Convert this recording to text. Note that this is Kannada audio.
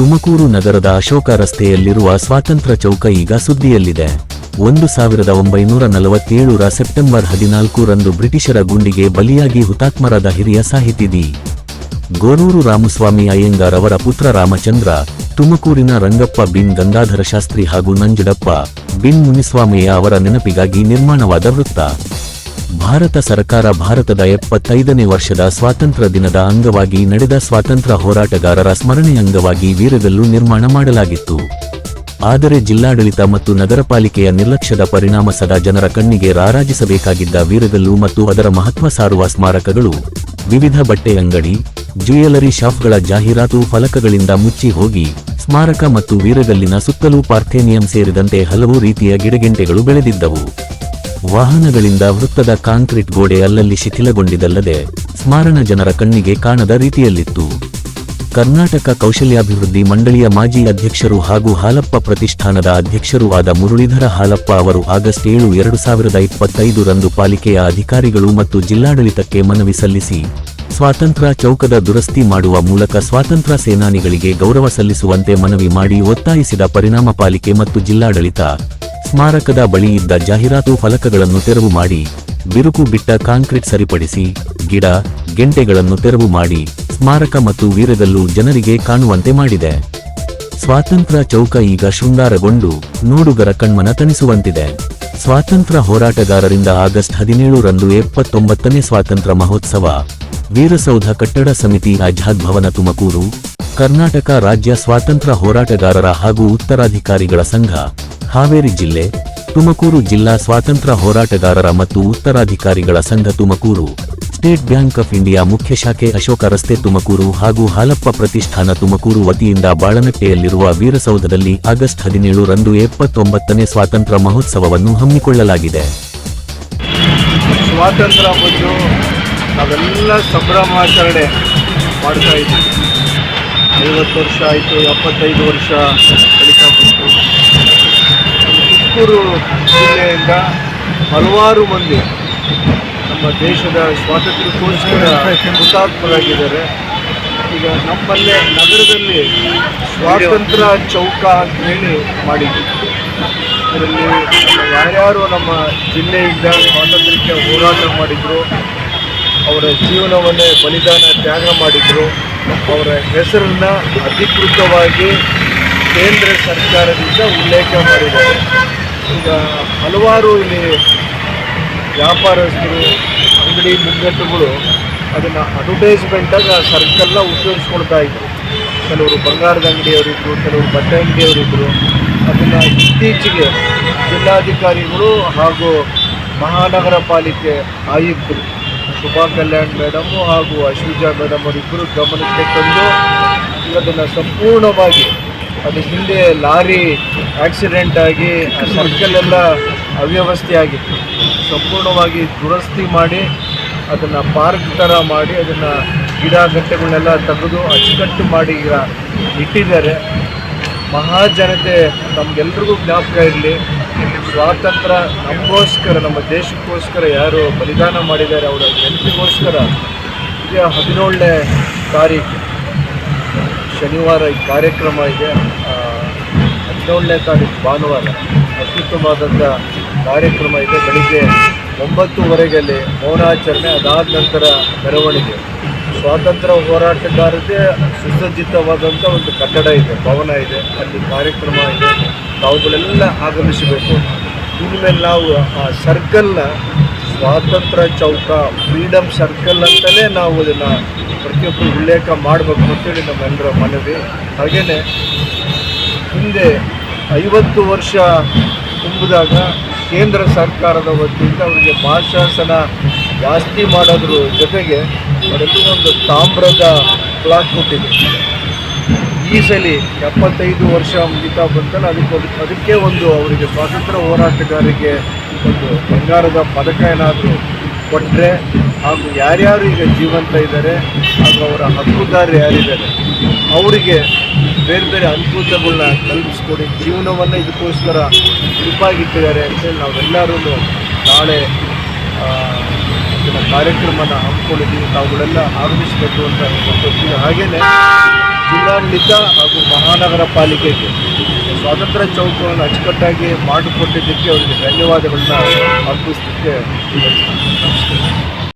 ತುಮಕೂರು ನಗರದ ಅಶೋಕ ರಸ್ತೆಯಲ್ಲಿರುವ ಸ್ವಾತಂತ್ರ್ಯ ಚೌಕ ಈಗ ಸುದ್ದಿಯಲ್ಲಿದೆ. ಒಂದು ಸಾವಿರದ ಒಂಬೈನೂರ ನಲವತ್ತೇಳರ ಸೆಪ್ಟೆಂಬರ್ ಹದಿನಾಲ್ಕು ರಂದು ಬ್ರಿಟಿಷರ ಗುಂಡಿಗೆ ಬಲಿಯಾಗಿ ಹುತಾತ್ಮರಾದ ಹಿರಿಯ ಸಾಹಿತಿ ದಿ ಗೋರೂರು ರಾಮಸ್ವಾಮಿ ಅಯ್ಯಂಗಾರ್ ಅವರ ಪುತ್ರ ರಾಮಚಂದ್ರ, ತುಮಕೂರಿನ ರಂಗಪ್ಪ ಬಿನ್ ಗಂಗಾಧರ ಶಾಸ್ತ್ರಿ ಹಾಗೂ ನಂಜುಡಪ್ಪ, ಬಿನ್ ಮುನಿಸ್ವಾಮಯ್ಯ ಅವರ ನೆನಪಿಗಾಗಿ ನಿರ್ಮಾಣವಾದ ವೃತ್ತ. ಭಾರತ ಸರ್ಕಾರ ಭಾರತದ ಎಪ್ಪತ್ತೈದನೇ ವರ್ಷದ ಸ್ವಾತಂತ್ರ್ಯ ದಿನದ ಅಂಗವಾಗಿ ನಡೆದ ಸ್ವಾತಂತ್ರ್ಯ ಹೋರಾಟಗಾರರ ಸ್ಮರಣೆ ಅಂಗವಾಗಿ ವೀರಗಲ್ಲು ನಿರ್ಮಾಣ ಮಾಡಲಾಗಿತ್ತು. ಆದರೆ ಜಿಲ್ಲಾಡಳಿತ ಮತ್ತು ನಗರ ಪಾಲಿಕೆಯ ನಿರ್ಲಕ್ಷ್ಯದ ಪರಿಣಾಮ ಸದಾ ಜನರ ಕಣ್ಣಿಗೆ ರಾರಾಜಿಸಬೇಕಾಗಿದ್ದ ವೀರಗಲ್ಲು ಮತ್ತು ಅದರ ಮಹತ್ವ ಸಾರುವ ಸ್ಮಾರಕಗಳು, ವಿವಿಧ ಬಟ್ಟೆ ಅಂಗಡಿ ಶಾಪ್ಗಳ ಜಾಹೀರಾತು ಫಲಕಗಳಿಂದ ಮುಚ್ಚಿ ಹೋಗಿ, ಸ್ಮಾರಕ ಮತ್ತು ವೀರಗಲ್ಲಿನ ಸುತ್ತಲೂ ಪಾರ್ಥೇನಿಯಂ ಸೇರಿದಂತೆ ಹಲವು ರೀತಿಯ ಗಿಡಗೆಂಟೆಗಳು ಬೆಳೆದಿದ್ದವು. ವಾಹನಗಳಿಂದ ವೃತ್ತದ ಕಾಂಕ್ರೀಟ್ ಗೋಡೆ ಅಲ್ಲಲ್ಲಿ ಶಿಥಿಲಗೊಂಡಿದ್ದಲ್ಲದೆ ಸ್ಮಾರಣ ಜನರ ಕಣ್ಣಿಗೆ ಕಾಣದ ರೀತಿಯಲ್ಲಿತ್ತು. ಕರ್ನಾಟಕ ಕೌಶಲ್ಯಾಭಿವೃದ್ಧಿ ಮಂಡಳಿಯ ಮಾಜಿ ಅಧ್ಯಕ್ಷರು ಹಾಗೂ ಹಾಲಪ್ಪ ಪ್ರತಿಷ್ಠಾನದ ಅಧ್ಯಕ್ಷರೂ ಆದ ಮುರಳೀಧರ ಹಾಲಪ್ಪ ಅವರು ಆಗಸ್ಟ್ ಏಳು, ಎರಡು ಸಾವಿರದ ಇಪ್ಪತ್ತೈದು ರಂದು ಪಾಲಿಕೆಯ ಅಧಿಕಾರಿಗಳು ಮತ್ತು ಜಿಲ್ಲಾಡಳಿತಕ್ಕೆ ಮನವಿ ಸಲ್ಲಿಸಿ, ಸ್ವಾತಂತ್ರ್ಯ ಚೌಕದ ದುರಸ್ತಿ ಮಾಡುವ ಮೂಲಕ ಸ್ವಾತಂತ್ರ್ಯ ಸೇನಾನಿಗಳಿಗೆ ಗೌರವ ಸಲ್ಲಿಸುವಂತೆ ಮನವಿ ಮಾಡಿ ಒತ್ತಾಯಿಸಿದ ಪರಿಣಾಮ ಪಾಲಿಕೆ ಮತ್ತು ಜಿಲ್ಲಾಡಳಿತ. ಸ್ಮಾರಕದ ಬಳಿ ಇದ್ದ ಜಾಹೀರಾತು ಫಲಕಗಳನ್ನು ತೆರವು ಮಾಡಿ, ಬಿರುಕು ಬಿಟ್ಟ ಕಾಂಕ್ರೀಟ್ ಸರಿಪಡಿಸಿ, ಗಿಡ, ಗೆಂಟೆಗಳನ್ನು ತೆರವು ಮಾಡಿ ಸ್ಮಾರಕ ಮತ್ತು ವೀರಗಲ್ಲು ಜನರಿಗೆ ಕಾಣುವಂತೆ ಮಾಡಿದೆ. ಸ್ವಾತಂತ್ರ್ಯ ಚೌಕ ಈಗ ಶೃಂಗಾರಗೊಂಡು ನೋಡುಗರ ಕಣ್ಮನ ತಣಿಸುವಂತಿದೆ. ಸ್ವಾತಂತ್ರ್ಯ ಹೋರಾಟಗಾರರಿಂದ ಆಗಸ್ಟ್ ಹದಿನೇಳು ರಂದು ಎಪ್ಪತ್ತೊಂಬತ್ತನೇ ಸ್ವಾತಂತ್ರ್ಯ ಮಹೋತ್ಸವ, ವೀರಸೌಧ ಕಟ್ಟಡ ಸಮಿತಿ ಆಜಾದ್ ಭವನ ತುಮಕೂರು, ಕರ್ನಾಟಕ ರಾಜ್ಯ ಸ್ವಾತಂತ್ರ್ಯ ಹೋರಾಟಗಾರರ ಹಾಗೂ ಉತ್ತರಾಧಿಕಾರಿಗಳ ಸಂಘ. ಹಾವೇರಿ ಜಿಲ್ಲೆ ತುಮಕೂರು ಜಿಲ್ಲಾ ಸ್ವಾತಂತ್ರ್ಯ ಹೋರಾಟಗಾರರ ಮತ್ತು ಉತ್ತರಾಧಿಕಾರಿಗಳ ಸಂಘ Tumakuru, State Bank of India ಮುಖ್ಯ ಶಾಖೆ ಅಶೋಕ ರಸ್ತೆ ತುಮಕೂರು ಹಾಗೂ ಹಾಲಪ್ಪ ಪ್ರತಿಷ್ಠಾನ ತುಮಕೂರು ವತಿಯಿಂದ ಬಾಳನಟ್ಟೆಯಲ್ಲಿರುವ ವೀರಸೌಧದಲ್ಲಿ ಆಗಸ್ಟ್ ಹದಿನೇಳು ರಂದು ಎಪ್ಪತ್ತೊಂಬತ್ತನೇ ಸ್ವಾತಂತ್ರ್ಯ ಮಹೋತ್ಸವವನ್ನು ಹಮ್ಮಿಕೊಳ್ಳಲಾಗಿದೆ. ಸ್ವಾತಂತ್ರ್ಯ ಐವತ್ತು ವರ್ಷ ಆಯಿತು, ಎಪ್ಪತ್ತೈದು ವರ್ಷ ತುಮಕೂರು ಜಿಲ್ಲೆಯಿಂದ ಹಲವಾರು ಮಂದಿ ನಮ್ಮ ದೇಶದ ಸ್ವಾತಂತ್ರ್ಯಕ್ಕೋಸ್ಕರ ಹುತಾತ್ಮರಾಗಿದ್ದಾರೆ. ಈಗ ನಮ್ಮಲ್ಲೇ ನಗರದಲ್ಲಿ ಸ್ವಾತಂತ್ರ್ಯ ಚೌಕ ಅಂತ ಹೇಳಿ ಮಾಡಿದ್ವಿ ಇದರಲ್ಲಿ ನಮ್ಮ ಯಾರ್ಯಾರು ನಮ್ಮ ಜಿಲ್ಲೆಯಿಂದ ಸ್ವಾತಂತ್ರ್ಯಕ್ಕೆ ಹೋರಾಟ ಮಾಡಿದ್ರು, ಅವರ ಜೀವನವನ್ನೇ ಬಲಿದಾನ ತ್ಯಾಗ ಮಾಡಿದ್ರು, ಅವರ ಹೆಸರನ್ನ ಅಧಿಕೃತವಾಗಿ ಕೇಂದ್ರ ಸರ್ಕಾರದಿಂದ ಉಲ್ಲೇಖ ಮಾಡಿದ್ದಾರೆ. ಈಗ ಹಲವಾರು ಇಲ್ಲಿ ವ್ಯಾಪಾರಸ್ಥರು, ಅಂಗಡಿ ಮುಂಗಟ್ಟುಗಳು ಅದನ್ನು ಅಡ್ವರ್ಟೈಸ್ಮೆಂಟಾಗಿ ಆ ಸರ್ಕಲ್ನ ಉಪಯೋಗಿಸ್ಕೊಳ್ತಾ ಇದ್ರು. ಕೆಲವರು ಬಂಗಾರದ ಅಂಗಡಿಯವರಿದ್ದರು ಕೆಲವರು ಬಟ್ಟೆ ಅಂಗಡಿಯವರಿದ್ದರು ಅದನ್ನು ಇತ್ತೀಚೆಗೆ ಜಿಲ್ಲಾಧಿಕಾರಿಗಳು ಹಾಗೂ ಮಹಾನಗರ ಪಾಲಿಕೆ ಆಯುಕ್ತರು ಶುಭಾ ಕಲ್ಯಾಣ್ ಮೇಡಮು ಹಾಗೂ ಅಶ್ವಿಜಾ ಮೇಡಮ್ ಅವರಿಬ್ಬರು ಗಮನಕ್ಕೆ ತಂದು ಅದನ್ನು ಸಂಪೂರ್ಣವಾಗಿ ಅದು ಹಿಂದೆ ಲಾರಿ ಆಕ್ಸಿಡೆಂಟ್ ಆಗಿ ಸರ್ಕಲ್ ಎಲ್ಲ ಅವ್ಯವಸ್ಥೆ ಆಗಿತ್ತು ಸಂಪೂರ್ಣವಾಗಿ ದುರಸ್ತಿ ಮಾಡಿ ಅದನ್ನು ಪಾರ್ಕ್ ಥರ ಮಾಡಿ ಅದನ್ನು ಗಿಡ ಗಟ್ಟೆಗಳನ್ನೆಲ್ಲ ತೆಗೆದು ಅಚ್ಚುಕಟ್ಟು ಮಾಡಿ ಈಗ ಇಟ್ಟಿದ್ದಾರೆ. ಮಹಾಜನತೆ ನಮಗೆಲ್ರಿಗೂ ಜ್ಞಾಪಕ ಇರಲಿ, ಸ್ವಾತಂತ್ರ್ಯ ನಮಗೋಸ್ಕರ, ನಮ್ಮ ದೇಶಕ್ಕೋಸ್ಕರ ಯಾರು ಬಲಿದಾನ ಮಾಡಿದ್ದಾರೆ, ಅವರ ನೆನಪಿಗೋಸ್ಕರ ಈಗ ಹದಿನೇಳನೇ ತಾರೀಕು. ಶನಿವಾರ ಈ ಕಾರ್ಯಕ್ರಮ ಇದೆ. ಹದಿನೇಳನೇ ತಾರೀಕು ಭಾನುವಾರ ಅತ್ಯುತ್ತಮವಾದಂಥ ಕಾರ್ಯಕ್ರಮ ಇದೆ. ಬೆಳಿಗ್ಗೆ ಒಂಬತ್ತುವರೆಗೆ ಅಲ್ಲಿ ಮೌನಾಚರಣೆ, ಅದಾದ ನಂತರ ಮೆರವಣಿಗೆ. ಸ್ವಾತಂತ್ರ್ಯ ಹೋರಾಟಗಾರದೇ ಸುಸಜ್ಜಿತವಾದಂಥ ಒಂದು ಕಟ್ಟಡ ಇದೆ, ಭವನ ಇದೆ. ಅಲ್ಲಿ ಕಾರ್ಯಕ್ರಮ ಇದೆ. ತಾವುಗಳೆಲ್ಲ ಆಗಮಿಸಬೇಕು. ಇನ್ಮೇಲೆ ನಾವು ಆ ಸರ್ಕಲ್ನ ಸ್ವಾತಂತ್ರ್ಯ ಚೌಕ ಫ್ರೀಡಮ್ ಸರ್ಕಲ್ ಅಂತಲೇ ನಾವು ಅದನ್ನು ಪ್ರತಿಯೊಬ್ಬರು ಉಲ್ಲೇಖ ಮಾಡಬೇಕು ಅಂತೇಳಿ ನಮ್ಮೆಲ್ಲರ ಮನವಿ. ಹಾಗೆಯೇ ಹಿಂದೆ ಐವತ್ತು ವರ್ಷ ತುಂಬಿದಾಗ ಕೇಂದ್ರ ಸರ್ಕಾರದ ವತಿಯಿಂದ ಅವರಿಗೆ ಮಾಶಾಸನ ಜಾಸ್ತಿ ಮಾಡೋದ್ರ ಜೊತೆಗೆ ಅವರಲ್ಲಿ ಒಂದು ತಾಮ್ರದ ಪ್ಲಾಕ್ ಕೊಟ್ಟಿದೆ ಈ ಸಲ ಎಪ್ಪತ್ತೈದು ವರ್ಷ ಮುಗಿತಾ ಬಂತಲ್ಲ, ಅದಕ್ಕೆ ಒಂದು ಅದಕ್ಕೆ ಒಂದು ಅವರಿಗೆ ಸ್ವಾತಂತ್ರ್ಯ ಹೋರಾಟಗಾರರಿಗೆ ಒಂದು ಬಂಗಾರದ ಪದಕ ಏನಾದರೂ ಕೊಟ್ಟರೆ ಹಾಗೂ ಯಾರ್ಯಾರು ಈಗ ಜೀವಂತ ಇದ್ದಾರೆ ಹಾಗೂ ಅವರ ಹಕ್ಕುದಾರರು ಯಾರಿದ್ದಾರೆ, ಅವರಿಗೆ ಬೇರೆ ಬೇರೆ ಅನುಕೂಲಗಳನ್ನ ಕಲ್ಪಿಸ್ಕೊಡಿ, ಜೀವನವನ್ನು ಇದಕ್ಕೋಸ್ಕರ ಇಟ್ಟಿದ್ದಾರೆ ಅಂತೇಳಿ ನಾವೆಲ್ಲರೂ ನಾಳೆ ಕಾರ್ಯಕ್ರಮನ ಹಮ್ಮಿಕೊಂಡಿದ್ದೀವಿ. ತಾವುಗಳೆಲ್ಲ ಆಗಮಿಸಬೇಕು ಅಂತ ಹೇಳ್ಕೊಳ್ತೀವಿ ಹಾಗೆಯೇ ಜಿಲ್ಲಾಡಳಿತ ಹಾಗೂ ಮಹಾನಗರ ಪಾಲಿಕೆಗೆ ಸ್ವಾತಂತ್ರ್ಯ ಚೌಕವನ್ನು ಅಚ್ಚುಕಟ್ಟಾಗಿ ಮಾಡಿಕೊಟ್ಟಿದ್ದಕ್ಕೆ ಅವರಿಗೆ ಧನ್ಯವಾದಗಳನ್ನ ಅರ್ಪಿಸಲಿಕ್ಕೆ 对。